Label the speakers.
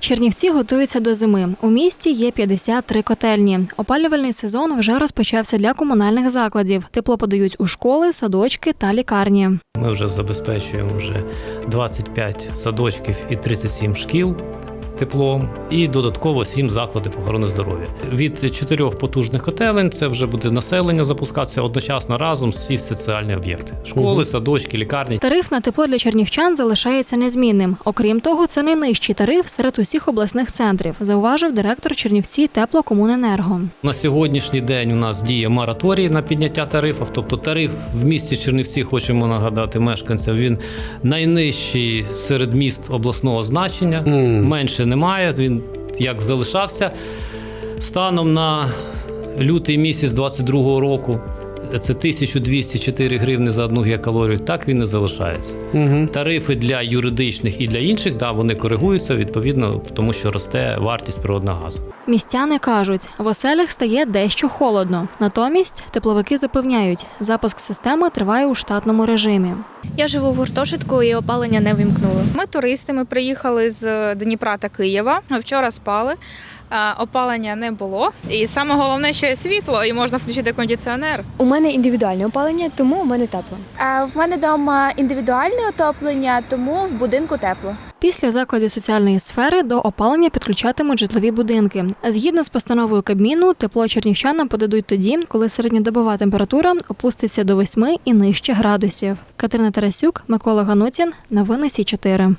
Speaker 1: Чернівці готуються до зими. У місті є 53 котельні. Опалювальний сезон вже розпочався для комунальних закладів. Тепло подають у школи, садочки та лікарні.
Speaker 2: Ми вже забезпечуємо вже 25 садочків і 37 шкіл теплом, і додатково 7 закладів охорони здоров'я. Від чотирьох потужних котелень це вже буде населення запускатися одночасно разом всі соціальні об'єкти: школи, садочки, лікарні.
Speaker 1: Тариф на тепло для чернівчан залишається незмінним. Окрім того, це найнижчий тариф серед усіх обласних центрів, зауважив директор Чернівці теплокомуненерго.
Speaker 2: На сьогоднішній день у нас діє мораторій на підняття тарифів. Тобто тариф в місті Чернівці, хочемо нагадати мешканцям, він найнижчий серед міст обласного значення. Менше немає. Він як залишався станом на лютий місяць 22-го року. Це 1204 гривни за одну гігакалорію. Так він і залишається. Тарифи для юридичних і для інших, да, вони коригуються відповідно, тому що росте вартість природного газу.
Speaker 1: Містяни кажуть, в оселях стає дещо холодно. Натомість тепловики запевняють, запуск системи триває у штатному режимі.
Speaker 3: Я живу в гуртожитку і опалення не вимкнули.
Speaker 4: Ми туристи, ми приїхали з Дніпра та Києва. Вчора спали. Опалення не було. І саме головне, що є світло, і можна включити кондиціонер.
Speaker 5: У мене індивідуальне опалення, тому у мене тепло.
Speaker 6: А в мене вдома індивідуальне отоплення, тому в будинку тепло.
Speaker 1: Після закладів соціальної сфери до опалення підключатимуть житлові будинки. Згідно з постановою Кабміну, тепло чернівчанам подадуть тоді, коли середньодобова температура опуститься до 8 і нижче градусів. Катерина Тарасюк, Микола Ганутін. Новини Сі 4